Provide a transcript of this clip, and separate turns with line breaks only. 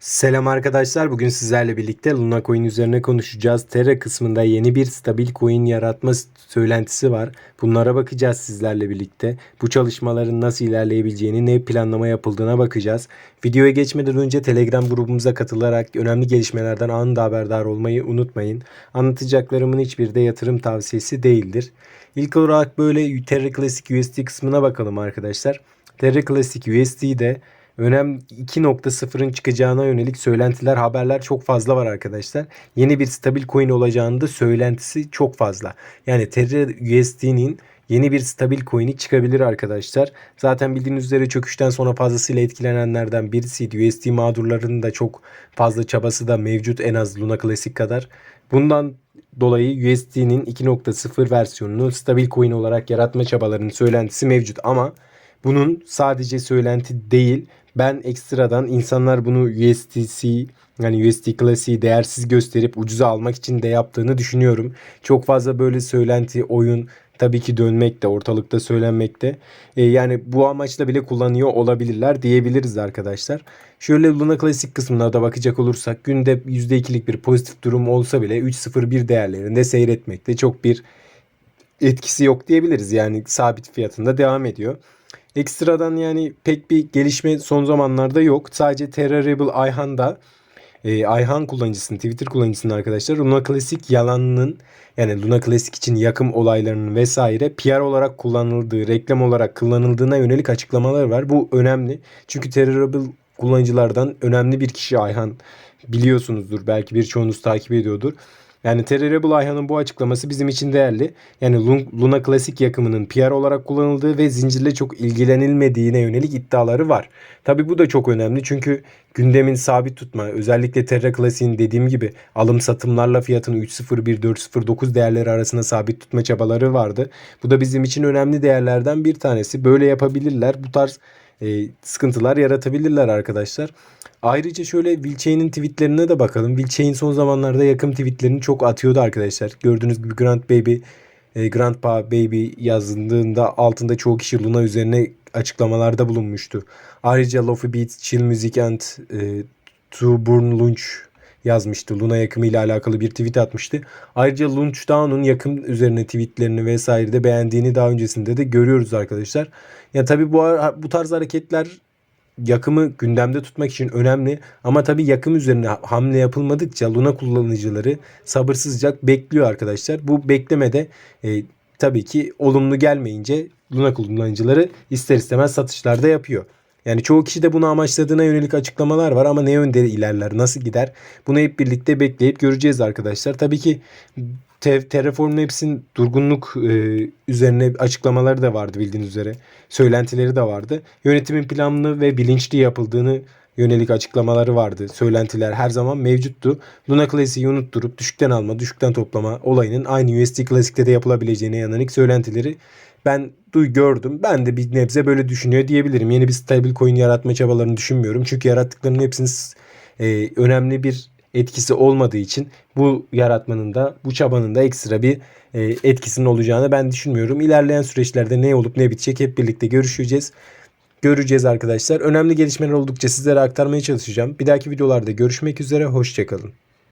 Selam arkadaşlar. Bugün sizlerle birlikte Luna Coin üzerine konuşacağız. Terra kısmında yeni bir stabil coin yaratma söylentisi var. Bunlara bakacağız sizlerle birlikte. Bu çalışmaların nasıl ilerleyebileceğini, ne planlama yapıldığına bakacağız. Videoya geçmeden önce Telegram grubumuza katılarak önemli gelişmelerden anında haberdar olmayı unutmayın. Anlatacaklarımın hiçbiri de yatırım tavsiyesi değildir. İlk olarak böyle Terra Classic USD kısmına bakalım arkadaşlar. Terra Classic USD'de önem 2.0'ın çıkacağına yönelik söylentiler, haberler çok fazla var arkadaşlar. Yeni bir stabil coin olacağında söylentisi çok fazla. Yani Terra USD'nin yeni bir stabil coin'i çıkabilir arkadaşlar. Zaten bildiğiniz üzere çöküşten sonra fazlasıyla etkilenenlerden birisiydi. USD mağdurlarının da çok fazla çabası da mevcut en az Luna Classic kadar. Bundan dolayı USD'nin 2.0 versiyonunu stabil coin olarak yaratma çabalarının söylentisi mevcut ama bunun sadece söylenti değil. Ben ekstradan insanlar bunu USDC yani USD Classic'i değersiz gösterip ucuza almak için de yaptığını düşünüyorum. Çok fazla böyle söylenti, oyun tabii ki dönmekte, ortalıkta söylenmekte. E, yani bu amaçla bile kullanıyor olabilirler diyebiliriz arkadaşlar. Şöyle Luna Classic kısmına da bakacak olursak günde %2'lik bir pozitif durum olsa bile 3.01 değerlerinde seyretmekte çok bir etkisi yok diyebiliriz. Yani sabit fiyatında devam ediyor. Ekstradan yani pek bir gelişme son zamanlarda yok. Sadece Terra Rebel Ayhan'da e, Ayhan kullanıcısının, Twitter kullanıcısının arkadaşlar Luna Classic yalanının yani Luna Classic için yakım olaylarının vesaire PR olarak kullanıldığı, reklam olarak kullanıldığına yönelik açıklamalar var. Bu önemli. Çünkü Terra Rebel kullanıcılardan önemli bir kişi Ayhan biliyorsunuzdur. Belki birçoğunuz takip ediyordur. Yani Terrible Ayhan'ın bu açıklaması bizim için değerli. Yani Luna Classic yakımının PR olarak kullanıldığı ve zincirle çok ilgilenilmediğine yönelik iddiaları var. Tabi bu da çok önemli çünkü gündemin sabit tutma özellikle Terra Classic'in dediğim gibi alım satımlarla fiyatını 3.01 4.09 değerleri arasında sabit tutma çabaları vardı. Bu da bizim için önemli değerlerden bir tanesi. Böyle yapabilirler. Bu tarz e, sıkıntılar yaratabilirler arkadaşlar. Ayrıca şöyle Wilchain'in tweetlerine de bakalım. Wilchain son zamanlarda yakın tweetlerini çok atıyordu arkadaşlar. Gördüğünüz gibi Grant Baby, e, Grandpa Baby yazıldığında altında çoğu kişi Luna üzerine açıklamalarda bulunmuştu. Ayrıca Lofi Beats, Chill Music and e, To Burn Launch yazmıştı. Luna yakımı ile alakalı bir tweet atmıştı. Ayrıca Launchdown'un yakım üzerine tweetlerini vesaire de beğendiğini daha öncesinde de görüyoruz arkadaşlar. Ya tabii bu bu tarz hareketler yakımı gündemde tutmak için önemli ama tabii yakım üzerine hamle yapılmadıkça Luna kullanıcıları sabırsızca bekliyor arkadaşlar. Bu beklemede e, tabii ki olumlu gelmeyince Luna kullanıcıları ister istemez satışlarda yapıyor. Yani çoğu kişi de bunu amaçladığına yönelik açıklamalar var ama ne yönde ilerler, nasıl gider? Bunu hep birlikte bekleyip göreceğiz arkadaşlar. Tabii ki Terraform Labs'in durgunluk e, üzerine açıklamaları da vardı bildiğiniz üzere. Söylentileri de vardı. Yönetimin planlı ve bilinçli yapıldığını yönelik açıklamaları vardı. Söylentiler her zaman mevcuttu. Luna Classic'i unutturup düşükten alma, düşükten toplama olayının aynı USD Classic'te de yapılabileceğine yönelik söylentileri ben duy gördüm. Ben de bir nebze böyle düşünüyor diyebilirim. Yeni bir stable coin yaratma çabalarını düşünmüyorum. Çünkü yarattıklarının hepsinin e, önemli bir etkisi olmadığı için bu yaratmanın da bu çabanın da ekstra bir e, etkisinin olacağını ben düşünmüyorum. İlerleyen süreçlerde ne olup ne bitecek hep birlikte görüşeceğiz. Göreceğiz arkadaşlar. Önemli gelişmeler oldukça sizlere aktarmaya çalışacağım. Bir dahaki videolarda görüşmek üzere. Hoşçakalın.